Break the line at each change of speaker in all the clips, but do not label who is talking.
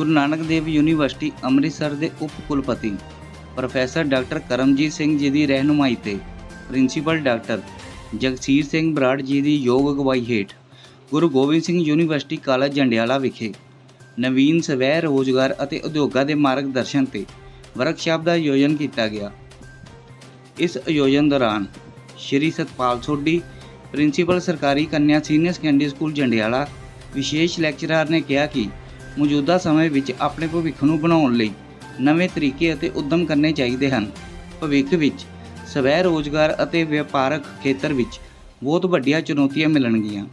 ਗੁਰੂ Nanak Dev university Amritsar ਦੇ ਉਪ ਕੁਲਪਤੀ ਪ੍ਰੋਫੈਸਰ ਡਾਕਟਰ ਕਰਮਜੀਤ ਸਿੰਘ ਜੀ ਦੀ ਰਹਿਨੁਮਾਈ ਤੇ ਪ੍ਰਿੰਸੀਪਲ ਡਾਕਟਰ ਜਗਸੀਰ ਸਿੰਘ ਬਰਾੜ ਜੀ ਦੀ ਯੋਗ ਅਗਵਾਈ ਹੇਠ ਗੁਰੂ ਗੋਬਿੰਦ ਸਿੰਘ ਯੂਨੀਵਰਸਿਟੀ ਕਾਲਜ ਜੰਡਿਆਲਾ ਵਿਖੇ ਨਵੀਨ ਸਵੈ ਰੋਜ਼ਗਾਰ ਅਤੇ ਉਦਯੋਗਾਂ ਦੇ ਮਾਰਗਦਰਸ਼ਨ ਤੇ ਵਰਕਸ਼ਾਪ ਦਾ ਆਯੋਜਨ ਕੀਤਾ ਗਿਆ। ਇਸ ਆਯੋਜਨ ਦੌਰਾਨ ਸ਼੍ਰੀ ਸਤਪਾਲ ਸੋਢੀ, ਪ੍ਰਿੰਸੀਪਲ ਸਰਕਾਰੀ ਕੰਨਿਆ ਸੀਨੀਅਰ ਸੈਕੰਡਰੀ ਸਕੂਲ ਜੰਡਿਆਲਾ ਵਿਸ਼ੇਸ਼ ਲੈਕਚਰਰ ਨੇ ਕਿਹਾ ਕਿ ਮੌਜੂਦਾ ਸਮੇਂ ਵਿੱਚ ਆਪਣੇ ਭਵਿੱਖ ਨੂੰ ਬਣਾਉਣ ਲਈ ਨਵੇਂ ਤਰੀਕੇ ਅਤੇ ਉਦਮ ਕਰਨੇ ਚਾਹੀਦੇ ਹਨ। ਭਵਿੱਖ ਵਿੱਚ ਸਵੈ ਰੋਜ਼ਗਾਰ ਅਤੇ ਵਪਾਰਕ ਖੇਤਰ ਵਿੱਚ ਬਹੁਤ ਵੱਡੀਆਂ ਚੁਣੌਤੀਆਂ ਮਿਲਣਗੀਆਂ।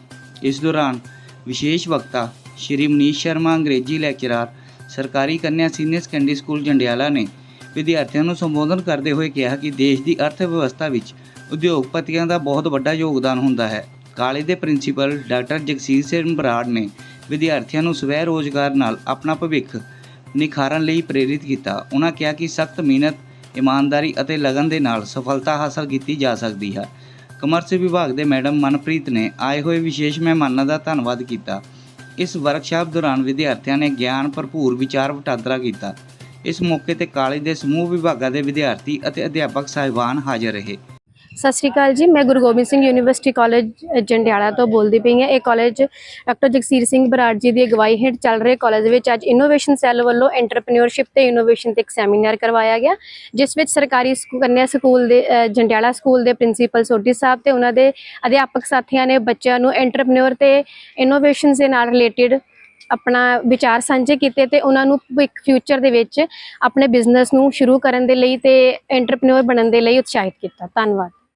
ਇਸ ਦੌਰਾਨ ਵਿਸ਼ੇਸ਼ ਵਕਤਾ ਸ਼੍ਰੀ ਮਨੀਸ਼ ਸ਼ਰਮਾ, ਅੰਗਰੇਜ਼ੀ ਲੈਕਚਰਾਰ, ਸਰਕਾਰੀ ਕੰਨਿਆ ਸੀਨੀਅਰ ਸੈਕੰਡਰੀ ਸਕੂਲ ਜੰਡਿਆਲਾ ਨੇ ਵਿਦਿਆਰਥੀਆਂ ਨੂੰ ਸੰਬੋਧਨ ਕਰਦੇ ਹੋਏ ਕਿਹਾ ਕਿ ਦੇਸ਼ ਦੀ ਅਰਥ ਵਿਵਸਥਾ ਵਿੱਚ ਉਦਯੋਗਪਤੀਆਂ ਦਾ ਬਹੁਤ ਵੱਡਾ ਯੋਗਦਾਨ ਹੁੰਦਾ ਹੈ। ਕਾਲਜ ਦੇ ਪ੍ਰਿੰਸੀਪਲ ਡਾਕਟਰ ਜਗਸੀਰ ਸਿੰਘ ਬਰਾੜ ਨੇ ਵਿਦਿਆਰਥੀਆਂ ਨੂੰ ਸਵੈ ਰੋਜ਼ਗਾਰ ਨਾਲ ਆਪਣਾ ਭਵਿੱਖ ਨਿਖਾਰਨ ਲਈ ਪ੍ਰੇਰਿਤ ਕੀਤਾ। ਉਹਨਾਂ ਕਿਹਾ ਕਿ ਸਖਤ ਮਿਹਨਤ, ਇਮਾਨਦਾਰੀ ਅਤੇ ਲਗਨ ਦੇ ਨਾਲ ਸਫਲਤਾ ਹਾਸਲ ਕੀਤੀ ਜਾ ਸਕਦੀ ਹੈ। ਕਮਰਸ ਵਿਭਾਗ ਦੇ ਮੈਡਮ ਮਨਪ੍ਰੀਤ ਨੇ ਆਏ ਹੋਏ ਵਿਸ਼ੇਸ਼ ਮਹਿਮਾਨਾਂ ਦਾ ਧੰਨਵਾਦ ਕੀਤਾ। ਇਸ ਵਰਕਸ਼ਾਪ ਦੌਰਾਨ ਵਿਦਿਆਰਥੀਆਂ ਨੇ ਗਿਆਨ ਭਰਪੂਰ ਵਿਚਾਰ ਵਟਾਂਦਰਾ ਕੀਤਾ। ਇਸ ਮੌਕੇ ਤੇ ਕਾਲਜ ਦੇ ਸਮੂਹ ਵਿਭਾਗਾਂ ਦੇ ਵਿਦਿਆਰਥੀ ਅਤੇ ਅਧਿਆਪਕ ਸਾਹਿਬਾਨ ਹਾਜ਼ਰ ਰਹੇ।
ਸਤਿ ਸ਼੍ਰੀ ਅਕਾਲ ਜੀ, ਮੈਂ ਗੁਰੂ ਗੋਬਿੰਦ ਸਿੰਘ ਯੂਨੀਵਰਸਿਟੀ ਕਾਲਜ ਜੰਡਿਆਲਾ ਤੋਂ ਬੋਲਦੀ ਪਈ ਹਾਂ। ਇਹ ਕਾਲਜ ਡਾਕਟਰ ਜਗਸੀਰ ਸਿੰਘ ਬਰਾੜ ਜੀ ਦੀ ਅਗਵਾਈ ਹੇਠ ਚੱਲ ਰਹੇ ਕਾਲਜ ਵਿੱਚ ਅੱਜ ਇਨੋਵੇਸ਼ਨ ਸੈੱਲ ਵੱਲੋਂ ਐਂਟਰਪ੍ਰੀਨਿਓਰਸ਼ਿਪ ਤੇ ਇਨੋਵੇਸ਼ਨ ਤੇ ਇੱਕ ਸੈਮੀਨਾਰ ਕਰਵਾਇਆ ਗਿਆ, ਜਿਸ ਵਿੱਚ ਸਰਕਾਰੀ ਸਕੂ- ਕੰਨਿਆ ਸਕੂਲ ਦੇ ਜੰਡਿਆਲਾ ਸਕੂਲ ਦੇ ਪ੍ਰਿੰਸੀਪਲ ਸੋਢੀ ਸਾਹਿਬ ਤੇ ਉਹਨਾਂ ਦੇ ਅਧਿਆਪਕ ਸਾਥੀਆਂ ਨੇ ਬੱਚਿਆਂ ਨੂੰ ਐਂਟਰਪ੍ਰੀਨਿਓਰ ਤੇ ਇਨੋਵੇਸ਼ਨ ਦੇ ਨਾਲ ਰਿਲੇਟਡ ਆਪਣਾ ਵਿਚਾਰ ਸਾਂਝੇ ਕੀਤੇ ਤੇ ਉਹਨਾਂ ਨੂੰ ਇੱਕ ਫਿਊਚਰ ਦੇ ਵਿੱਚ ਆਪਣੇ ਬਿਜ਼ਨਸ ਨੂੰ ਸ਼ੁਰੂ ਕਰਨ ਦੇ ਲਈ ਤੇ ਐਂਟਰਪ੍ਰੀਨਿਓਰ ਬਣਨ ਦੇ ਲਈ ਉਤਸ਼ਾਹਿਤ ਕੀਤਾ। ਧੰਨਵਾਦ।